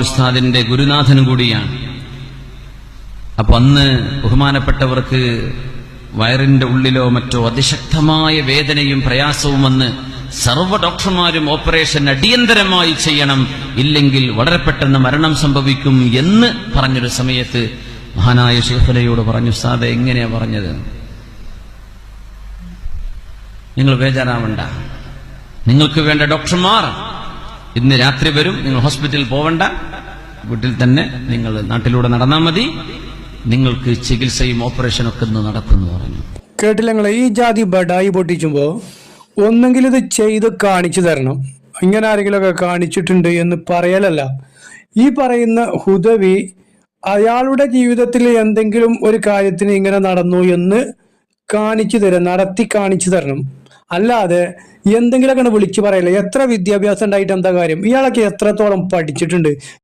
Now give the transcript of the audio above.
ഉസ്താദിന്റെ ഗുരുനാഥനും കൂടിയാണ്. അപ്പൊ അന്ന് ബഹുമാനപ്പെട്ടവർക്ക് വയറിന്റെ ഉള്ളിലോ മറ്റോ അതിശക്തമായ വേദനയും പ്രയാസവും വന്ന് സർവ ഡോക്ടർമാരും ഓപ്പറേഷൻ അടിയന്തരമായി ചെയ്യണം ഇല്ലെങ്കിൽ വളരെ പെട്ടെന്ന് മരണം സംഭവിക്കും എന്ന് പറഞ്ഞൊരു സമയത്ത് മഹാനായ ഷെയ്ഖലയോട് പറഞ്ഞു സാദ എങ്ങനെയാ പറഞ്ഞത്? നിങ്ങൾ ബേജാറാവണ്ട. നിങ്ങൾക്ക് വേണ്ട ഡോക്ടർമാർ ഇന്ന് രാത്രി വരും നിങ്ങൾ ഹോസ്പിറ്റലിൽ പോവണ്ട. വീട്ടിൽ തന്നെ നിങ്ങൾ നാട്ടിലൂടെ നടന്നാൽ മതി. നിങ്ങൾക്ക് ചികിത്സയും ഓപ്പറേഷനും ഒക്കെ ഇന്ന് നടക്കുമെന്ന് പറഞ്ഞു. കേട്ടില്ല ഈ ജാതി ബഡായി പൊട്ടിച്ചുമ്പോ ഒന്നെങ്കിൽ ഇത് ചെയ്ത് കാണിച്ചു തരണം. ഇങ്ങനെ ആരെങ്കിലുമൊക്കെ കാണിച്ചിട്ടുണ്ട് എന്ന് പറയലല്ല. ഈ പറയുന്ന ഹുദവി അയാളുടെ ജീവിതത്തിൽ എന്തെങ്കിലും ഒരു കാര്യത്തിന് ഇങ്ങനെ നടന്നു എന്ന് കാണിച്ചു തരാം നടത്തി കാണിച്ചു തരണം. അല്ലാതെ എന്തെങ്കിലുമൊക്കെ വിളിച്ചു പറയല്ലേ എത്ര വിദ്യാഭ്യാസം ഉണ്ടായിട്ട് എന്താ കാര്യം? ഇയാളൊക്കെ എത്രത്തോളം പഠിച്ചിട്ടുണ്ട്?